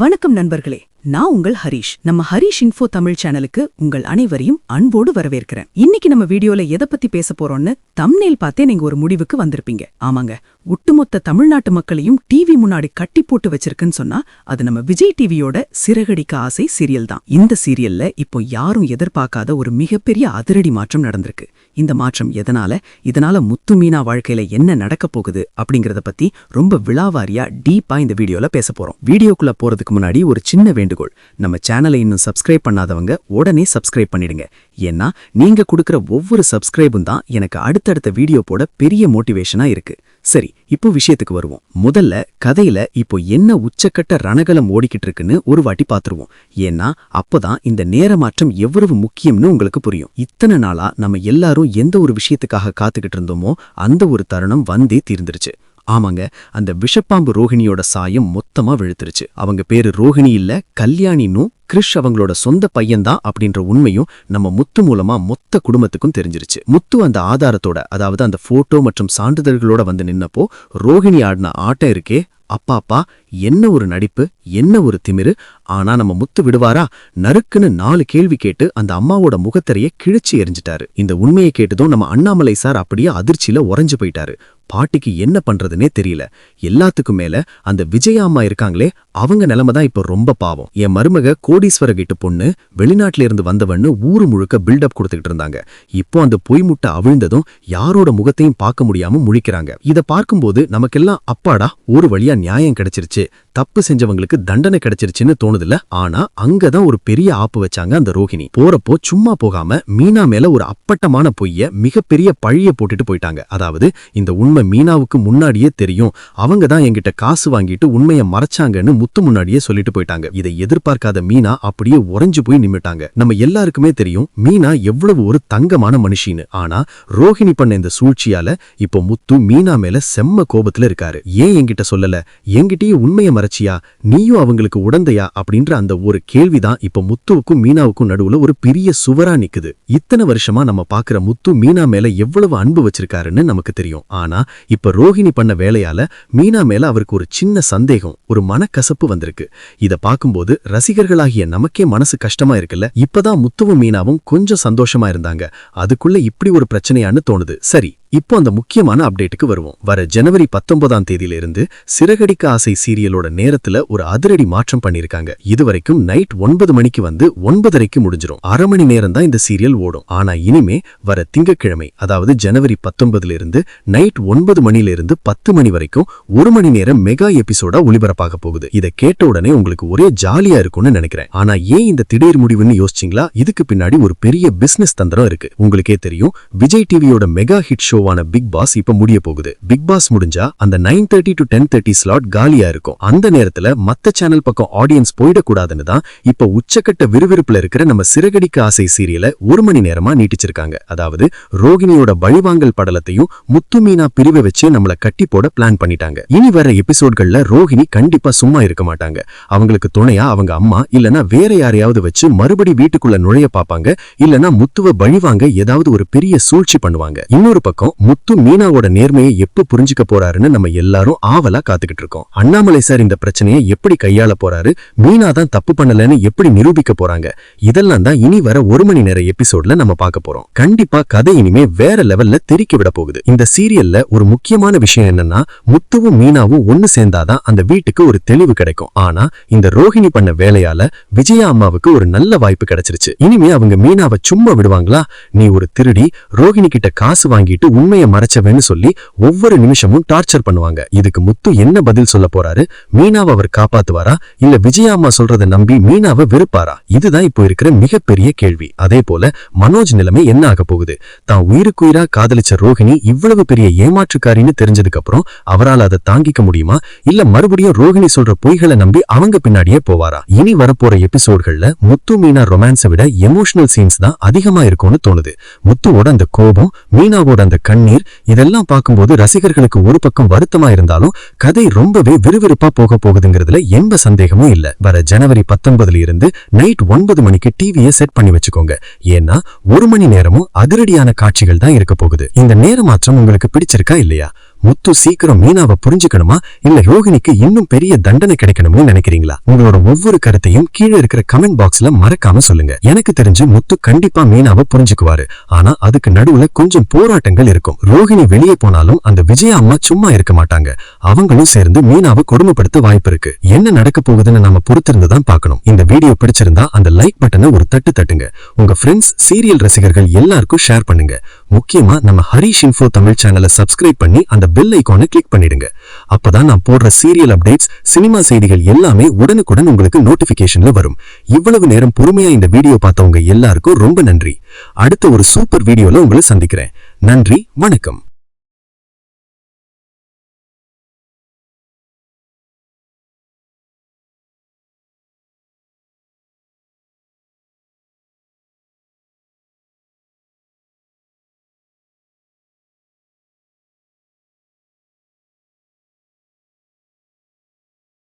வணக்கம் நண்பர்களே நான் உங்கள் ஹரிஷ். நம்ம ஹரிஷ் இன்ஃபோ தமிழ் சேனலுக்கு உங்கள் அனைவரையும் அன்போடு வரவேற்கிறேன். இன்னைக்கு நம்ம வீடியோல எதை பத்தி பேச போறோம்னு தம்னேல் பார்த்தே நீங்க ஒரு முடிவுக்கு வந்திருப்பீங்க. ஆமாங்க ஒட்டுமொத்த தமிழ்நாட்டு மக்களையும் டிவி முன்னாடி கட்டி போட்டு வச்சிருக்குன்னு சொன்னா அது நம்ம விஜய் டிவியோட சிறகடிக்க ஆசை சீரியல் தான். இந்த சீரியல்ல இப்போ யாரும் எதிர்பார்க்காத ஒரு மிகப்பெரிய அதிரடி மாற்றம் நடந்திருக்கு. இந்த மாற்றம் எதனால? இதனால முத்து மீனா வாழ்க்கையில என்ன நடக்க போகுது அப்படிங்கறத பத்தி ரொம்ப விழாவாரியா டீப்பா இந்த வீடியோல பேச போறோம். வீடியோக்குள்ள போறதுக்கு முன்னாடி ஒரு சின்ன வேண்டுகோள். நம்ம சேனலை இன்னும் சப்ஸ்கிரைப் பண்ணாதவங்க உடனே சப்ஸ்கிரைப் பண்ணிடுங்க. ஏன்னா நீங்க கொடுக்கிற ஒவ்வொரு சப்ஸ்கிரைபும் தான் எனக்கு அடுத்தடுத்த வீடியோ போட பெரிய மோட்டிவேஷனா இருக்கு. சரி இப்போ விஷயத்துக்கு வருவோம். முதல்ல கதையில இப்போ என்ன உச்சக்கட்ட ரணகலம் ஓடிக்கிட்டு இருக்குன்னு ஒரு வாட்டி பாத்துருவோம். ஏன்னா அப்பதான் இந்த நேர மாற்றம் எவ்வளவு முக்கியம்னு உங்களுக்கு புரியும். இத்தனை நாளா நம்ம எல்லாரும் எந்த ஒரு விஷயத்துக்காக காத்துக்கிட்டு இருந்தோமோ அந்த ஒரு தருணம் வந்தே தீர்ந்துருச்சு. ஆமாங்க அந்த விஷப்பாம்பு ரோஹிணியோட சாயம் மொத்தமா விழுத்துருச்சு அவங்க பேரு ரோஹிணி இல்ல கல்யாணினும் கிறிஷ் அவங்களோட சொந்த பையன்தான் அப்படின்ற உண்மையும் நம்ம முத்து மூலமா மொத்த குடும்பத்துக்கும் தெரிஞ்சிருச்சு. முத்து அந்த ஆதாரத்தோட அதாவது அந்த போட்டோ மற்றும் சான்றிதழ்களோட வந்து நின்னப்போ ரோஹிணி ஆடின ஆட்டம் இருக்கே அப்பா அப்பா என்ன ஒரு நடிப்பு என்ன ஒரு திமிரு ஆனா நம்ம முத்து விடுவாரா? நறுக்குன்னு நாலு கேள்வி கேட்டு அந்த அம்மாவோட முகத்தரைய கிழிச்சு எரிஞ்சிட்டாரு இந்த உண்மையை கேட்டதும் நம்ம அண்ணாமலை சார் அப்படியே அதிர்ச்சியில உறைஞ்சு போயிட்டாரு. பாட்டிக்கு என்ன பண்றதுனே தெரியல. எல்லாத்துக்கும் மேல அந்த விஜயா அம்மா இருக்காங்களே அவங்க நிலைமை தான் இப்ப ரொம்ப பாவம். என் மருமக கோடீஸ்வர கிட்ட பொண்ணு வெளிநாட்டுல இருந்து வந்தவன்னு ஊரு முழுக்க பில்டப் கொடுத்துக்கிட்டு இருந்தாங்க. இப்போ அந்த பொய் முட்டை அவிழ்ந்ததும் யாரோட முகத்தையும் பார்க்க முடியாம முழிக்கிறாங்க. இத பார்க்கும்போது நமக்கெல்லாம் அப்பாடா ஒரு வழியா நியாயம் கிடைச்சிருச்சு. தப்பு செஞ்சவங்களுக்கு தண்டனை கிடைச்சிருச்சுன்னு தோணுதுல ஆனா அங்கதான் ஒரு பெரிய ஆப்பு வச்சாங்க அந்த ரோஹிணி. போறப்போ சும்மா போகாம மீனா மேல ஒரு அப்பட்டமான பொய்ய மிகப்பெரிய பழிய போட்டுட்டு போயிட்டாங்க. அதாவது இந்த உண்மை மீனாவுக்கு முன்னாடியே தெரியும். அவங்க தான் என்கிட்ட காசு வாங்கிட்டு உண்மையை மறைச்சாங்கன்னு முத்து முன்னாடியே சொல்லிட்டு போயிட்டாங்க. இதை எதிர்பார்க்காத மீனா அப்படியே உறைஞ்சு போய் நிமிட்டாங்க நம்ம எல்லாருக்குமே தெரியும் மீனா எவ்வளவு ஒரு தங்கமான மனுஷின்னு. ஆனா ரோஹிணி பண்ண இந்த சூழ்ச்சியால இப்போ முத்து மீனா மேல செம்ம கோபத்துல இருக்காரு. ஏன் என்கிட்ட சொல்லல? என்கிட்டயே உண்மையை மறைச்சியா? நீயும் அவங்களுக்கு உடந்தையா? அப்படின்ற அந்த ஒரு கேள்விதான் இப்ப முத்துவுக்கும் மீனாவுக்கும் நடுவுல ஒரு பெரிய சுவரா நிக்குது. இத்தனை வருஷமா நம்ம பாக்குற முத்து மீனா மேல எவ்வளவு அன்பு வச்சிருக்காருன்னு நமக்கு தெரியும். ஆனா இப்ப ரோஹிணி பண்ண வேலையால மீனா மேல அவருக்கு ஒரு சின்ன சந்தேகம் ஒரு மனக்கசப்பு வந்திருக்கு. இத பார்க்கும்போது ரசிகர்களாகிய நமக்கே மனசு கஷ்டமா இருக்குல்ல? இப்பதான் முத்துவும் மீனாவும் கொஞ்சம் சந்தோஷமா இருந்தாங்க. அதுக்குள்ள இப்படி ஒரு பிரச்சனையான்னு தோணுது. சரி இப்போ அந்த முக்கியமான அப்டேட்டுக்கு வருவோம். வர ஜனவரி பத்தொன்பதாம் தேதியிலிருந்து சிறகடிக்க ஆசை சீரியலோட நேரத்துல ஒரு அதிரடி மாற்றம் பண்ணிருக்காங்க. இதுவரைக்கும் நைட் ஒன்பது மணிக்கு வந்து ஒன்பதரைக்கு முடிஞ்சிரும். அரை மணி நேரம் தான் இந்த சீரியல் ஓடும். ஆனா இனிமே வர திங்கட்கிழமை அதாவது ஜனவரி பத்தொன்பதுல இருந்து நைட் ஒன்பது மணில இருந்து பத்து மணி வரைக்கும் ஒரு மணி நேரம் மெகா எபிசோடா ஒளிபரப்பாக போகுது. இதை கேட்ட உடனே உங்களுக்கு ஒரே ஜாலியா இருக்கும்னு நினைக்கிறேன். ஆனா ஏன் இந்த திடீர் முடிவுன்னு யோசிச்சிங்களா? இதுக்கு பின்னாடி ஒரு பெரிய பிசினஸ் தந்திரம் இருக்கு. உங்களுக்கே தெரியும் விஜய் டிவியோட மெகா ஹிட் ஷோ ஷோவான பிக் பாஸ் இப்ப முடிய போகுது. பிக் பாஸ் முடிஞ்சா அந்த nine thirty to ten thirty slot காலியா இருக்கும். அந்த நேரத்துல மத்த சேனல் பக்கம் ஆடியன்ஸ் போயிடக்கூடாதுன்னு தான் இப்ப உச்சக்கட்ட விறுவிறுப்புல இருக்கிற நம்ம சிறகடிக்க ஆசை சீரியலை ஒரு மணி நேரமா நீட்டிச்சிருக்காங்க. அதாவது ரோகிணியோட பழிவாங்கல் படலத்தையும் முத்து மீனா பிரிவை வச்சு நம்மள கட்டி போட பிளான் பண்ணிட்டாங்க. இனி வர எபிசோட்கள்ல ரோஹிணி கண்டிப்பா சும்மா இருக்க மாட்டாங்க. அவங்களுக்கு துணையா அவங்க அம்மா இல்லனா வேற யாரையாவது வச்சு மறுபடி வீட்டுக்குள்ள நுழைய பார்ப்பாங்க இல்லனா முத்துவ பழிவாங்க ஏதாவது ஒரு பெரிய சூழ்ச்சி பண்ணுவாங்க. இன்னொரு பக்கம் முத்து மீனாவோட நேர்மையை எப்ப புரிஞ்சுக்க போறாருன்னு நம்ம எல்லாரும் ஆவலா காத்துக்கிட்டு இருக்கோம். அண்ணாமலை சார் இந்த பிரச்சனையை எப்படி கையாள போறாரு? மீனா தான் தப்பு பண்ணலன்னு எப்படி நிரூபிக்க போறாங்க? இதெல்லாம் தான் இனி வர ஒரு மணி நேர எபிசோட்ல நம்ம பார்க்க போறோம். கண்டிப்பா கதை இனிமே வேற லெவல்ல தெரிக்க விட போகுது. இந்த சீரியல்ல ஒரு முக்கியமான விஷயம் என்னன்னா முத்துவும் மீனாவும் ஒன்னு சேர்ந்தாதான் அந்த வீட்டுக்கு ஒரு தெளிவு கிடைக்கும். ஆனா இந்த ரோஹிணி பண்ண வேலையால விஜயா அம்மாவுக்கு ஒரு நல்ல வாய்ப்பு கிடைச்சிருச்சு. இனிமே அவங்க மீனாவை சும்மா விடுவாங்களா? நீ ஒரு திருடி ரோஹிணி கிட்ட காசு வாங்கிட்டு உண்மையை மறைச்சவன்னு சொல்லி ஒவ்வொரு நிமிஷமும் டார்ச்சர் பண்ணுவாங்க. இதுக்கு முத்து என்ன பதில் சொல்ல போறாரு? மீனாவை அவர் காப்பாத்துவாரா? இல்ல விஜயா அம்மா சொல்றதை நம்பி மீனாவை வெறுப்பாரா? இதுதான் இப்போ இருக்கிற மிகப்பெரிய கேள்வி. அதே போல மனோஜ் நிலைமை என்ன ஆக போகுது? தான் உயிருக்குயிரா காதலிச்ச ரோஹிணி இவ்வளவு பெரிய ஏமாற்றுக்காரின்னு தெரிஞ்சதுக்கு அப்புறம் அவரால் அதை தாங்கிக்க முடியுமா? இல்ல மறுபடியும் ரோஹிணி சொல்ற பொய்களை நம்பி அவங்க பின்னாடியே போவாரா? இனி வரப்போற எபிசோட்கள்ல முத்து மீனா ரொமான்ஸை விட எமோஷனல் சீன்ஸ் தான் அதிகமா இருக்கும்னு தோணுது. முத்துவோட அந்த கோபம் மீனாவோட அந்த கண்ணீர் இதெல்லாம் பார்க்கும்போது ரசிகர்களுக்கு ஒரு பக்கம் வருத்தமா இருந்தாலும் கதை ரொம்பவே விறுவிறுப்பா போக போகுதுங்கிறதுல எந்த சந்தேகமும் இல்ல. வர ஜனவரி பத்தொன்பதுல இருந்து நைட் ஒன்பது மணிக்கு டிவியை செட் பண்ணி வச்சுக்கோங்க. ஏன்னா ஒரு மணி நேரமும் அதிரடியான காட்சிகள் தான் இருக்க போகுது. இந்த நேர மாற்றம் உங்களுக்கு பிடிச்சிருக்கா இல்லையா? முத்து சீக்கிரம் மீனாவை புரிஞ்சுக்கணுமா? இல்ல ரோஹிணிக்கு இன்னும் பெரிய தண்டனை கிடைக்கணும்னு நினைக்கிறீங்களா? உங்களோட ஒவ்வொரு கருத்தையும் கீழே இருக்கிற கமெண்ட் பாக்ஸ்ல மறக்காம சொல்லுங்க. எனக்கு தெரிஞ்சு முத்து கண்டிப்பா மீனாவை புரிஞ்சுக்குவாரு. ஆனா அதுக்கு நடுவுல கொஞ்சம் போராட்டங்கள் இருக்கும். ரோஹிணி வெளியே போனாலும் அந்த விஜய அம்மா சும்மா இருக்க மாட்டாங்க. அவங்களும் சேர்ந்து மீனாவை கொடுமைப்படுத்த வாய்ப்பு இருக்கு. என்ன நடக்க போகுதுன்னு நாம பொறுத்திருந்து தான் பார்க்கணும். இந்த வீடியோ பிடிச்சிருந்தா அந்த லைக் பட்டனை ஒரு தட்டு தட்டுங்க. உங்க ஃப்ரெண்ட்ஸ் சீரியல் ரசிகர்கள் எல்லாருக்கும் ஷேர் பண்ணுங்க. முக்கியமா நம்ம ஹரிஷ் இன்ஃபோ தமிழ் சேனலை சப்ஸ்கிரைப் பண்ணி அந்த பெல் ஐக்கானை கிளிக் பண்ணிடுங்க. அப்பதான் நான் போடுற சீரியல் அப்டேட்ஸ் சினிமா செய்திகள் எல்லாமே உடனுக்குடன் உங்களுக்கு நோட்டிபிகேஷன்ல வரும். இவ்வளவு நேரம் பொறுமையா இந்த வீடியோ பார்த்தவங்க எல்லாருக்கும் ரொம்ப நன்றி. அடுத்த ஒரு சூப்பர் வீடியோல உங்களை சந்திக்கிறேன். நன்றி வணக்கம்.